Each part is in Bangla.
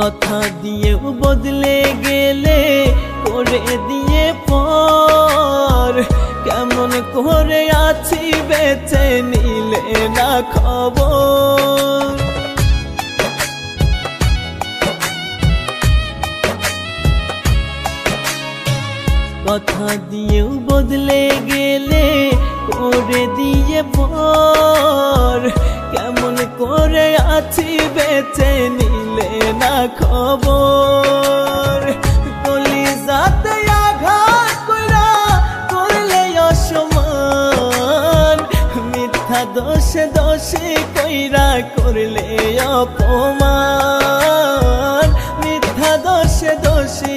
কথা দিয়েও বদলে গেলে, করে দিয়ে পর। কেমন করে আছি বেঁচে নিলে না খবর? কথা দিয়েও বদলে গেলে, করে দিয়ে পর। কেমন করে আছি বেঁচে না খবর। গলি যাতে আঘাত কইরা করলে অসমান মিথ্যা দোষে দোষে কইরা করলে অপমান। মিথ্যা দোষে দোষী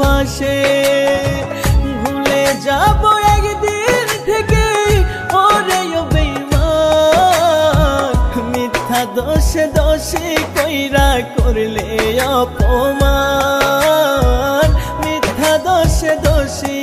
ভাসে ভুলে যাব একদিন থেকে, ওরে মিথ্যা দোষে দোষে কইরা করলে অপমান। মিথ্যা দোষে দোষী